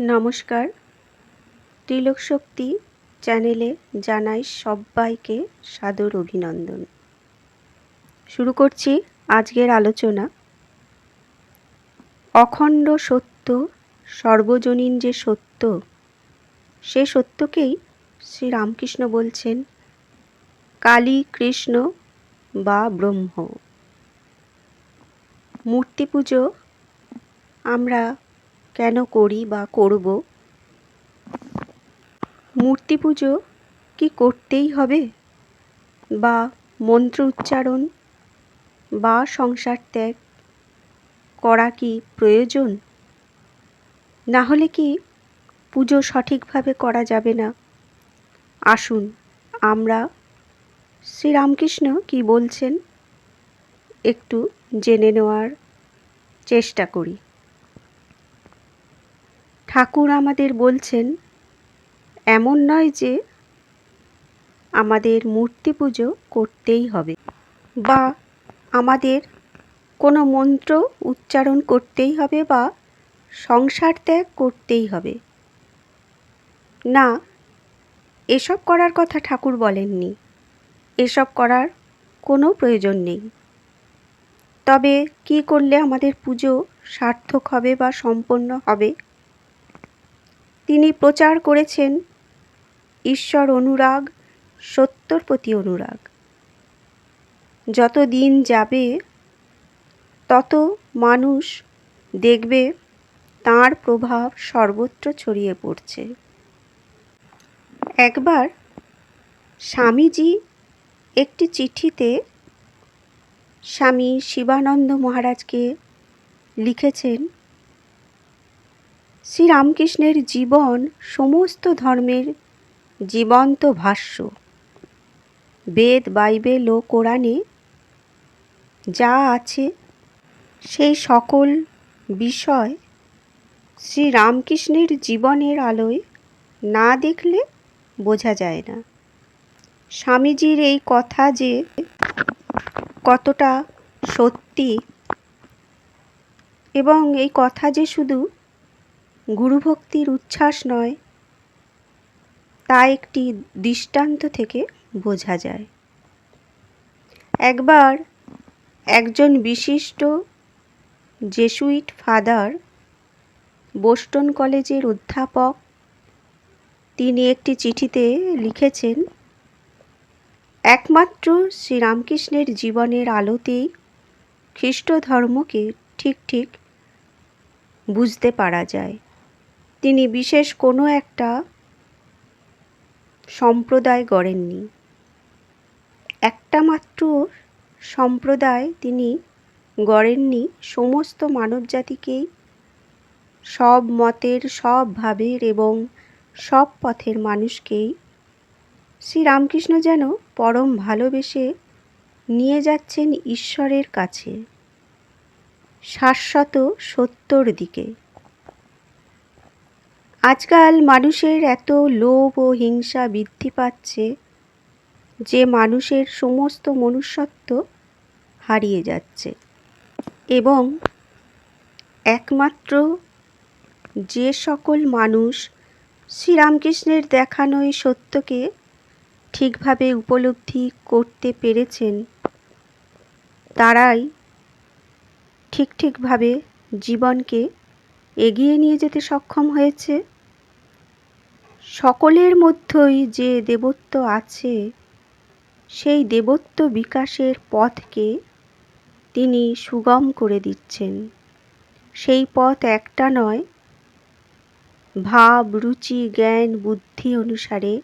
নমস্কার। ত্রিলোক শক্তি চ্যানেলে জানাই সবাইকে সাদর অভিনন্দন। শুরু করছি আজকের আলোচনা। অখণ্ড সত্য, সর্বজনীন যে সত্য, সে সত্যকেই শ্রীরামকৃষ্ণ বলছেন, কালী, কৃষ্ণ বা ব্রহ্ম। মূর্তি পুজো আমরা কেন করি বা করব? মূর্তি পুজো কি করতেই হবে? বা মন্ত্র উচ্চারণ বা সংসার ত্যাগ করা কি প্রয়োজন? না হলে কি পুজো সঠিকভাবে করা যাবে না? আসুন আমরা শ্রীরামকৃষ্ণ কি বলছেন একটু জেনে নেওয়ার চেষ্টা করি। ঠাকুর আমাদের বলছেন, এমন নয় যে আমাদের মূর্তি পুজো করতেই হবে বা আমাদের কোনো মন্ত্র উচ্চারণ করতেই হবে বা সংসার ত্যাগ করতেই হবে। না, এসব করার কথা ঠাকুর বলেননি। এসব করার কোনো প্রয়োজন নেই। তবে কি করলে আমাদের পুজো সার্থক হবে বা সম্পন্ন হবে? তিনি প্রচার করেছেন। ঈশ্বর অনুরাগ, সত্যর প্রতি অনুরাগ। যত দিন যাবে, তত মানুষ দেখবে তার প্রভাব সর্বত্র ছড়িয়ে পড়ছে। একবার স্বামীজি একটি চিঠিতে স্বামী শিবানন্দ মহারাজকে লিখেছেন শ্রীরামকৃষ্ণের জীবন সমস্ত ধর্মের জীবন্ত ভাষ্য। বেদ, বাইবেল ও কোরআনে যা আছে, সেই সকল বিষয় শ্রীরামকৃষ্ণের জীবনের আলোয় না দেখলে বোঝা যায় না। স্বামীজির এই কথা যে কতটা সত্যি এবং এই কথা যে শুধু গুরুভক্তির উচ্ছ্বাস নয়। তা একটি দৃষ্টান্ত থেকে বোঝা যায়। একবার একজন বিশিষ্ট জেসুইট ফাদার বোস্টন কলেজের অধ্যাপক, তিনি একটি চিঠিতে লিখেছেন, একমাত্র শ্রীরামকৃষ্ণের জীবনের আলোতেই খ্রিস্ট ধর্মকে ঠিক ঠিক বুঝতে পারা যায়। তিনি বিশেষ কোনো একটা সম্প্রদায় গড়েননি। একটা মাত্র সম্প্রদায় তিনি গড়েননি, সমস্ত মানবজাতিকেই সব মতের, সব ভাবের এবং সব পথের মানুষকেই শ্রীরামকৃষ্ণ যেন পরম ভালোবেসে নিয়ে যাচ্ছেন ঈশ্বরের কাছে, শাশ্বত সত্যর দিকে। আজকাল মানুষের এত লোভ ও হিংসা বৃদ্ধি পাচ্ছে যে মানুষের সমস্ত মনুষ্যত্ব হারিয়ে যাচ্ছে। এবং একমাত্র যে সকল মানুষ শ্রীরামকৃষ্ণের দেখানো এই সত্যকে ঠিকভাবে উপলব্ধি করতে পেরেছেন, তারাই ঠিক ঠিকভাবে জীবনকে এগিয়ে নিয়ে যেতে সক্ষম হয়েছে। সকলের মধ্যেই যে দেবত্ব আছে, সেই দেবত্ব বিকাশের পথকে তিনি সুগম করে দিচ্ছেন। সেই পথ একটা নয়, ভাব, রুচি, জ্ঞান, বুদ্ধি অনুসারে।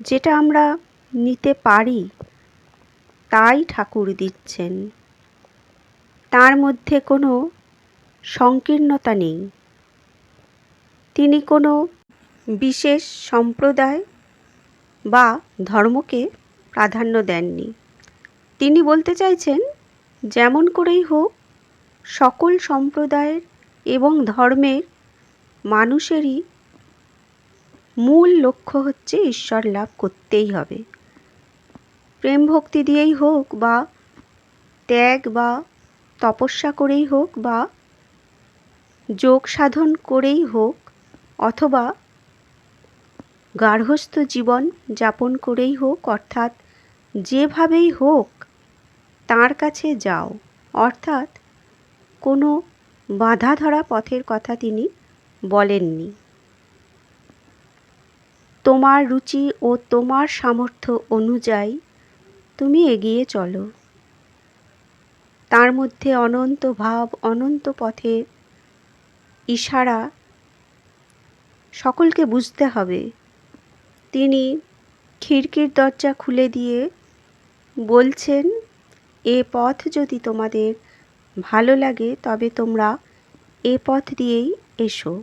যেটা আমরা নিতে পারি, তাই ঠাকুর দিচ্ছেন। তার মধ্যে কোনো সংকীর্ণতা নেই। তিনি কোনো বিশেষ সম্প্রদায় বা ধর্মকে প্রাধান্য দেননি। তিনি বলতে চাইছেন, যেমন করেই হোক, সকল সম্প্রদায়ের এবং ধর্মের মানুষেরই মূল লক্ষ্য হচ্ছে ঈশ্বর লাভ করতেই হবে। প্রেম ভক্তি দিয়েই হোক বা ত্যাগ বা তপস্যা করেই হোক বা যোগ সাধন করেই হোক অথবা গার্হস্থ জীবন যাপন করেই হোক, অর্থাৎ যেভাবেই হোক তার কাছে যাও। অর্থাৎ কোনো বাধা ধরা পথের কথা তিনি বলেননি। তোমার রুচি ও তোমার সামর্থ্য অনুযায়ী তুমি এগিয়ে চলো। তার মধ্যে অনন্ত ভাব, অনন্ত পথের ইশারা সকলকে বুঝতে হবে। তিনি খিড়কির দরজা খুলে দিয়ে বলছেন, এ পথ যদি তোমাদের ভালো লাগে, তবে তোমরা এ পথ দিয়েই এসো।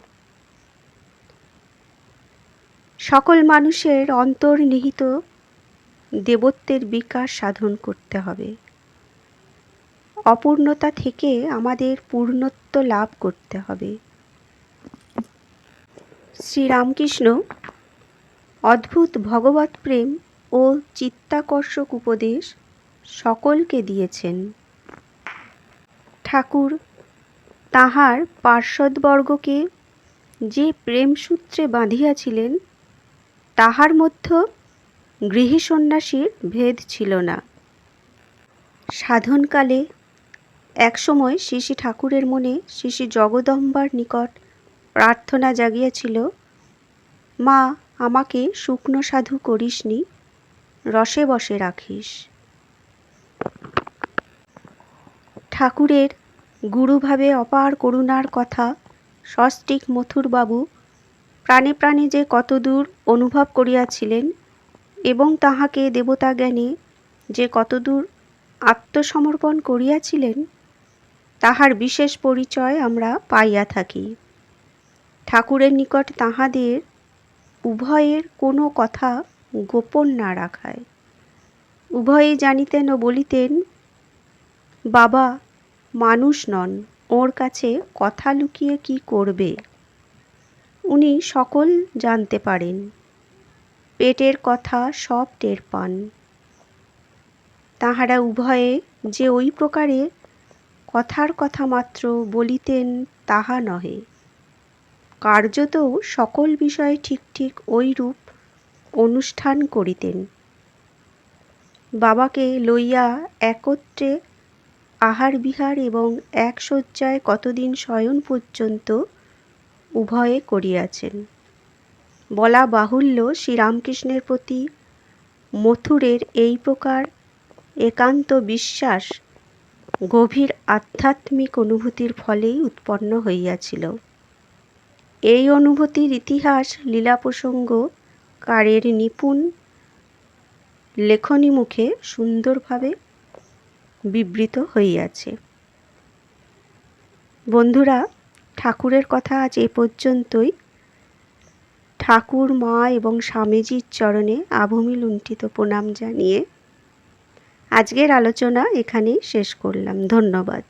সকল মানুষের অন্তর্নিহিত দেবত্বের বিকাশ সাধন করতে হবে। অপূর্ণতা থেকে আমাদের পূর্ণত্ব লাভ করতে হবে। শ্রীরামকৃষ্ণ অদ্ভুত ভগবত প্রেম ও চিত্তাকর্ষক উপদেশ সকলকে দিয়েছেন। ঠাকুর, তাহার পার্শ্বদবর্গকে যে প্রেমসূত্রে বাঁধিয়াছিলেন, তাহার মধ্যে গৃহী সন্ন্যাসীর ভেদ ছিল না। সাধনকালে একসময় শ্রী ঠাকুরের মনে শ্রী জগদম্বার নিকট প্রার্থনা জাগিয়াছিল, মা, আমাকে শুকনো সাধু করিসনি, রসে বসে রাখিস। ঠাকুরের গুরুভাবে অপার করুণার কথা সস্টিক মথুরবাবু প্রাণে প্রাণে যে কতদূর অনুভব করিয়াছিলেন এবং তাহাকে দেবতা জ্ঞানে যে কতদূর আত্মসমর্পণ করিয়াছিলেন, তাহার বিশেষ পরিচয় আমরা পাইয়া থাকি। ঠাকুরের নিকট তাহাদের উভয়ের কোনো কথা গোপন না রাখায়। উভয়ে জানিতেন ও বলিতেন, বাবা, মানুষ নন, ওর কাছে কথা লুকিয়ে কি করবে? উনি সকল জানতে পারেন। পেটের কথা সব টের পান। তাহারা উভয়ে যে ওই প্রকারে কথার কথা মাত্র বলিতেন, তাহা নহে। কার্যতও সকল বিষয়ে ঠিক ঠিক ওইরূপ অনুষ্ঠান করিতেন। বাবাকে লইয়া একত্রে আহার বিহার এবং এক শয্যায় কতদিন শয়ন পর্যন্ত উভয়ে করিয়াছেন। বলা বাহুল্য শ্রীরামকৃষ্ণের প্রতি মথুরের এই প্রকার একান্ত বিশ্বাস গভীর আধ্যাত্মিক অনুভূতির ফলেই উৎপন্ন হইয়াছিল। এই অনুভূতির ইতিহাস লীলা প্রসঙ্গ কারের নিপুণ লেখনী মুখে সুন্দরভাবে বিবৃত হইয়াছে। বন্ধুরা, ঠাকুরের কথা আজ এ পর্যন্তই। ঠাকুর, মা এবং স্বামীজির চরণে আভূমি লুণ্ঠিত প্রণাম জানিয়ে আজকের আলোচনা এখানেই শেষ করলাম। ধন্যবাদ।